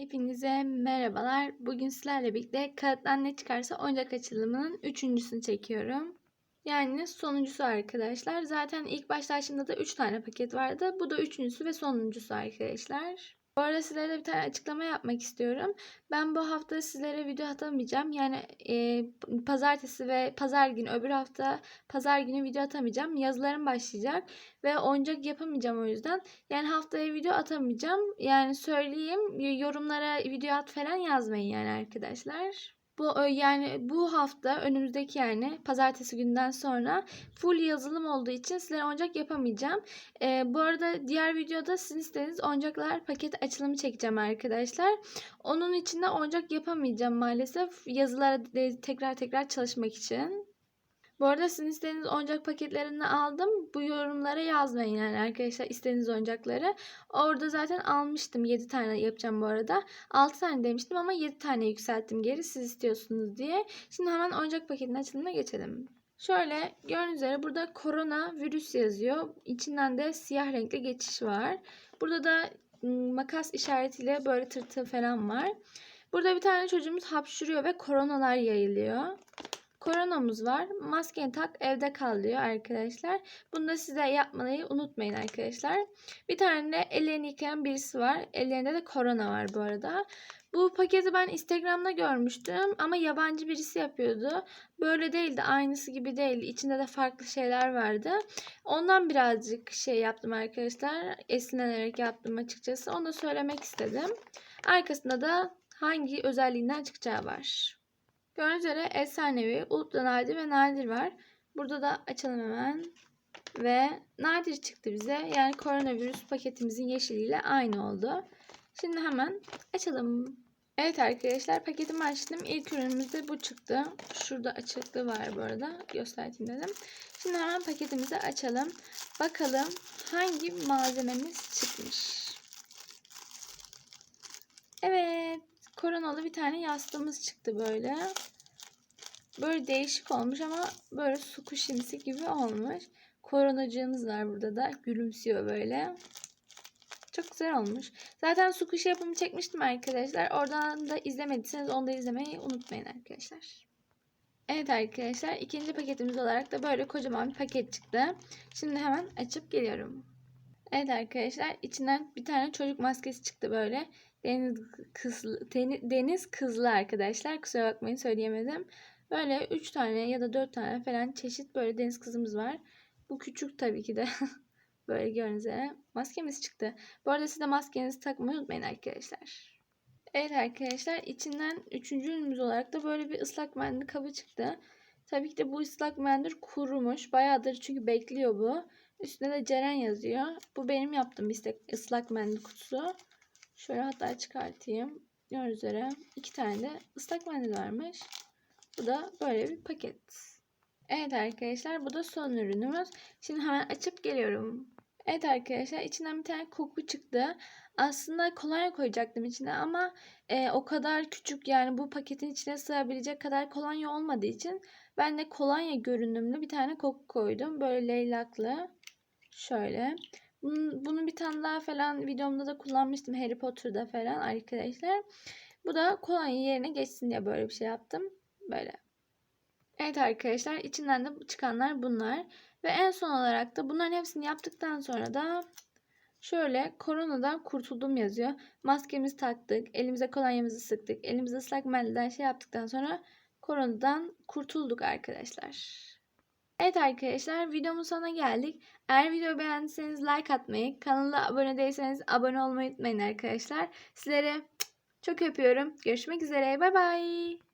Hepinize merhabalar. Bugün sizlerle birlikte kağıttan ne çıkarsa oyuncak açılımının üçüncüsünü çekiyorum. Yani sonuncusu arkadaşlar. Zaten ilk başlaşımda da 3 tane paket vardı. Bu da üçüncüsü ve sonuncusu arkadaşlar. Bu arada sizlere bir tane açıklama yapmak istiyorum. Ben bu hafta sizlere video atamayacağım. Yani e, pazartesi ve pazar günü öbür hafta pazar günü video atamayacağım. Yazılarım başlayacak ve oyuncak yapamayacağım o yüzden. Yani haftaya video atamayacağım. Yani söyleyeyim yorumlara video at falan yazmayın yani arkadaşlar. Bu yani bu hafta önümüzdeki yani pazartesi günden sonra full yazılım olduğu için sizlere oyuncak yapamayacağım. Ee, bu arada diğer videoda sizin istediğiniz oyuncaklar paket açılımı çekeceğim arkadaşlar. Onun için de oyuncak yapamayacağım maalesef yazılara tekrar tekrar çalışmak için. Bu arada sizin istediğiniz oyuncak paketlerini aldım. Bu yorumlara yazmayın yani arkadaşlar istediğiniz oyuncakları. Orada zaten almıştım. 7 tane yapacağım bu arada. 6 tane demiştim ama 7 tane yükselttim geri siz istiyorsunuz diye. Şimdi hemen oyuncak paketinin açılımına geçelim. Şöyle gördüğünüz üzere burada korona virüs yazıyor. İçinden de siyah renkli geçiş var. Burada da makas işaretiyle böyle tırtıl falan var. Burada bir tane çocuğumuz hapşuruyor ve koronalar yayılıyor. Koronamız var. Maskeni tak evde kal diyor arkadaşlar. Bunu da size yapmayı unutmayın arkadaşlar. Bir tane de ellerini yıkayan birisi var. Ellerinde de korona var bu arada. Bu paketi ben Instagram'da görmüştüm ama yabancı birisi yapıyordu. Böyle değildi, aynısı gibi değildi. İçinde de farklı şeyler vardı. Ondan birazcık şey yaptım arkadaşlar. Esinlenerek yaptım açıkçası. Onu da söylemek istedim. Arkasında da hangi özelliğinden çıkacağı var. Gördüğünüz üzere efsanevi, ultra nadir ve nadir var. Burada da açalım hemen. Ve nadir çıktı bize. Yani koronavirüs paketimizin yeşiliyle aynı oldu. Şimdi hemen açalım. Evet arkadaşlar paketimi açtım. İlk ürünümüzde bu çıktı. Şurada açıklığı var bu arada. Göstereyim dedim. Şimdi hemen paketimizi açalım. Bakalım hangi malzememiz çıkmış. Evet koronalı bir tane yastığımız çıktı böyle. Böyle değişik olmuş ama böyle su kuşimsi gibi olmuş. Koronacığımız var burada da. Gülümsüyor böyle. Çok güzel olmuş. Zaten su kuşu yapımı çekmiştim arkadaşlar. Oradan da izlemediyseniz onu da izlemeyi unutmayın arkadaşlar. Evet arkadaşlar ikinci paketimiz olarak da böyle kocaman bir paket çıktı. Şimdi hemen açıp geliyorum. Evet arkadaşlar içinden bir tane çocuk maskesi çıktı böyle. Deniz kızlı, deniz kızlı arkadaşlar. Kusura bakmayın söyleyemedim. Böyle 3 tane ya da 4 tane falan çeşit böyle deniz kızımız var. Bu küçük tabii ki de. böyle gördüğünüz üzere. Maskemiz çıktı. Bu arada siz de maskenizi takmayı unutmayın arkadaşlar. Evet arkadaşlar içinden 3. ürünümüz olarak da böyle bir ıslak mendil kabı çıktı. Tabii ki de bu ıslak mendil kurumuş. Bayağıdır çünkü bekliyor bu. Üstünde de Ceren yazıyor. Bu benim yaptığım bir ıslak mendil kutusu. Şöyle hatta çıkartayım. Gördüğünüz üzere iki tane de ıslak mendil varmış. Bu da böyle bir paket. Evet arkadaşlar bu da son ürünümüz. Şimdi hemen açıp geliyorum. Evet arkadaşlar içinden bir tane koku çıktı. Aslında kolonya koyacaktım içine ama e, o kadar küçük yani bu paketin içine sığabilecek kadar kolonya olmadığı için ben de kolonya görünümlü bir tane koku koydum. Böyle leylaklı. Şöyle. Bunun, bunu bir tane daha falan videomda da kullanmıştım Harry Potter'da falan arkadaşlar. Bu da kolonya yerine geçsin diye böyle bir şey yaptım. Böyle. Evet arkadaşlar içinden de çıkanlar bunlar. Ve en son olarak da bunların hepsini yaptıktan sonra da şöyle koronadan kurtuldum yazıyor. Maskemizi taktık. Elimize kolonyamızı sıktık. Elimize ıslak mendilden şey yaptıktan sonra koronadan kurtulduk arkadaşlar. Evet arkadaşlar videomun sonuna geldik. Eğer videoyu beğendiyseniz like atmayı, kanala abone değilseniz abone olmayı unutmayın arkadaşlar. Sizlere çok öpüyorum. Görüşmek üzere. Bay bay.